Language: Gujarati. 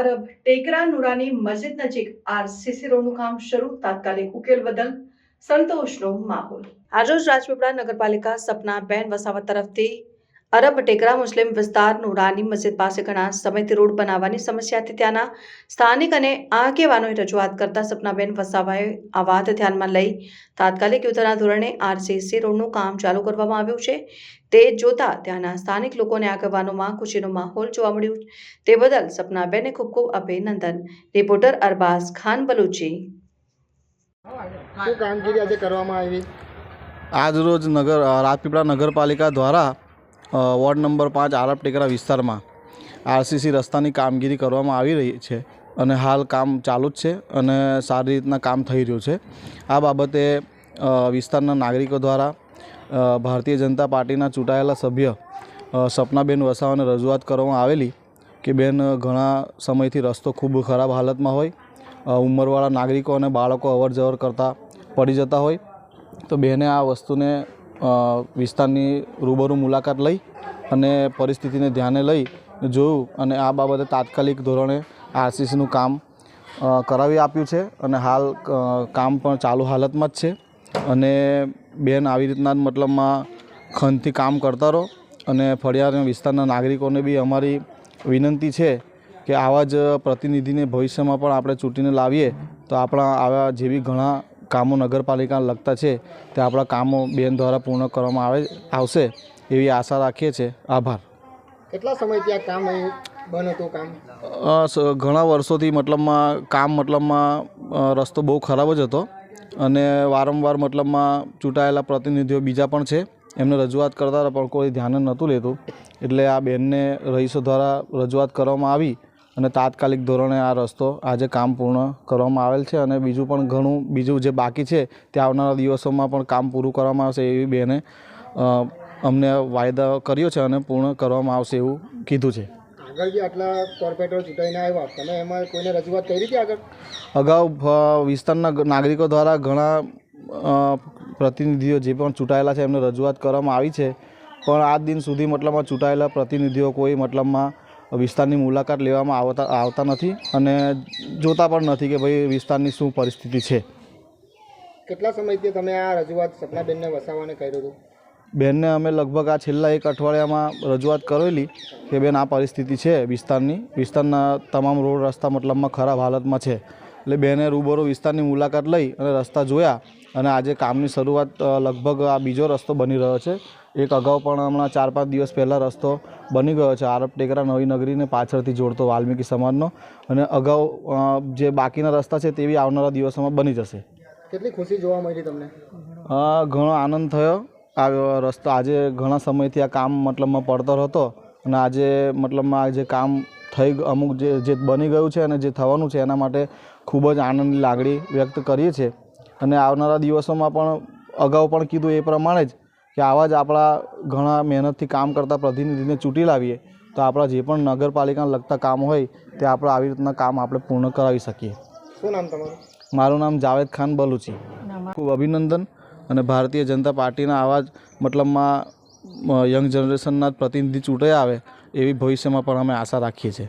અરબ, ટેકરા, નુરાની મસ્જિદ નજીક આરસીસી રોડનું કામ શરૂ, તાત્કાલિક ઉકેલ બદલ સંતોષનો માહોલ. આજરોજ રાજપીપળા નગરપાલિકા સપના બેન વસાવત તરફથી અરબ ટેકરા મુસ્લિમ વિસ્તારનું રાની મસ્જિદ પાસે ઘણા સમયથી રોડ બનાવવાની સમસ્યાથી ત્યાંના સ્થાનિક અને આગેવાનોએ રજૂઆત કરતા સપનાબેન વસાવાએ આ વાત ધ્યાનમાં લઈ તાત્કાલિક યુદ્ધના ધોરણે આરસીસી રોડનું કામ ચાલુ કરવામાં આવ્યું છે. તે જોતા ત્યાંના સ્થાનિક લોકોને આગેવાનોમાં ખુશીનો માહોલ જોવા મળ્યું. તે બદલ સપનાબેને ખૂબ ખૂબ અભિનંદન. રિપોર્ટર અરબાઝ ખાન બલુચી. શું કામગીરી આજે કરવામાં આવી? આજરોજ નગર રાજપીપળા નગરપાલિકા દ્વારા વોર્ડ નંબર પાંચ આરબ ટેકરા વિસ્તારમાં આરસીસી રસ્તાની કામગીરી કરવામાં આવી રહી છે અને હાલ કામ ચાલુ જ છે અને સારી રીતના કામ થઈ રહ્યું છે. આ બાબતે વિસ્તારના નાગરિકો દ્વારા ભારતીય જનતા પાર્ટીના ચૂંટાયેલા સભ્ય સપનાબેન વસાવાને રજૂઆત કરવામાં આવેલી કે બેન, ઘણા સમયથી રસ્તો ખૂબ ખરાબ હાલતમાં હોય ઉંમરવાળા નાગરિકો અને બાળકો અવર જવર કરતાં પડી જતા હોય, તો બેને આ વસ્તુને વિસ્તારની રૂબરૂ મુલાકાત લઈ અને પરિસ્થિતિને ધ્યાને લઈ જોયું અને આ બાબતે તાત્કાલિક ધોરણે આરસીસીનું કામ કરાવી આપ્યું છે અને હાલ કામ પણ ચાલુ હાલતમાં જ છે. અને બેન આવી રીતના જ મતલબમાં ખંતથી કામ કરતા રહો અને ફળિયા વિસ્તારના નાગરિકોને બી અમારી વિનંતી છે કે આવા જ પ્રતિનિધિને ભવિષ્યમાં પણ આપણે ચૂંટીને લાવીએ તો આપણા આવા જેવી ઘણા કામો નગરપાલિકાને લગતા છે તે આપણા કામો બેન દ્વારા પૂર્ણ કરવામાં આવે આવશે એવી આશા રાખીએ છીએ. આભાર. કેટલા સમયથી આ કામ બંધ હતું કામ? ઘણા વર્ષોથી મતલબમાં કામ મતલબમાં રસ્તો બહુ ખરાબ જ હતો અને વારંવાર મતલબમાં ચૂંટાયેલા પ્રતિનિધિઓ બીજા પણ છે. એમને રજૂઆત કરતા પણ કોઈ ધ્યાન નહોતું લેતું. એટલે આ બેનને રહીશો દ્વારા રજૂઆત કરવામાં આવી. અને તાત્કાલિક ધોરણે આ રસ્તો આજે કામ પૂર્ણ કરવામાં આવેલ છે અને બીજું પણ ઘણું બીજું જે બાકી છે તે આવનારા દિવસોમાં પણ કામ પૂરું કરવામાં આવશે એવી બેને અમને વાયદા કર્યો છે અને પૂર્ણ કરવામાં આવશે એવું કીધું છે. આગળ જે આટલા કોર્પોરેટર ચૂંટાઈને આવ્યા તમે એમાં કોઈને રજૂઆત કરી હતી આગળ? અગાઉ વિસ્તારના નાગરિકો દ્વારા ઘણા પ્રતિનિધિઓ જે પણ ચૂંટાયેલા છે એમને રજૂઆત કરવામાં આવી છે. પણ આજ દિન સુધી મતલબમાં ચૂંટાયેલા પ્રતિનિધિઓ કોઈ મતલબમાં વિસ્તારની મુલાકાત લેવામાં આવતા આવતા નથી અને જોતા પણ નથી કે ભાઈ વિસ્તારની શું પરિસ્થિતિ છે. કેટલા સમયથી તમે આ રજૂઆત સપનાબેનને વસાવવાને કર્યું હતું? બેનને અમે લગભગ આ છેલ્લા એક અઠવાડિયામાં રજૂઆત કરેલી કે બેન આ પરિસ્થિતિ છે વિસ્તારની વિસ્તારના તમામ રોડ રસ્તા મતલબમાં ખરાબ હાલતમાં છે. એટલે બેને રૂબરૂ વિસ્તારની મુલાકાત લઈ અને રસ્તા જોયા અને આજે કામની શરૂઆત લગભગ આ બીજો રસ્તો બની રહ્યો છે. એક અગાઉ પણ હમણાં ચાર પાંચ દિવસ પહેલાં રસ્તો બની ગયો છે. આરબ ટેકરા નવી નગરીને પાછળથી જોડતો વાલ્મીકી સમાજનો. અને અગાઉ જે બાકીના રસ્તા છે તે બી આવનારા દિવસોમાં બની જશે. કેટલી ખુશી જોવા મળી તમને? ઘણો આનંદ થયો. આ રસ્તો આજે ઘણા સમયથી આ કામ મતલબમાં પડતર હતો. અને આજે મતલબમાં આ જે કામ થઈ અમુક જે જે બની ગયું છે અને જે થવાનું છે એના માટે ખૂબ જ આનંદની લાગણી વ્યક્ત કરીએ છીએ. અને આવનારા દિવસોમાં પણ અગાઉ પણ કીધું એ પ્રમાણે જ કે આવા જ આપણા ઘણા મહેનતથી કામ કરતા પ્રતિનિધિને ચૂંટી લાવીએ તો આપણા જે પણ નગરપાલિકાને લગતા કામ હોય તે આપણે આવી રીતના કામ આપણે પૂર્ણ કરાવી શકીએ. શું નામ તમારું? મારું નામ જાવેદ ખાન બલુચી. ખૂબ અભિનંદન અને ભારતીય જનતા પાર્ટીના આવા જ મતલબમાં યંગ જનરેશનના જ પ્રતિનિધિ ચૂંટાઈ આવે એવી ભવિષ્યમાં પણ અમે આશા રાખીએ છીએ.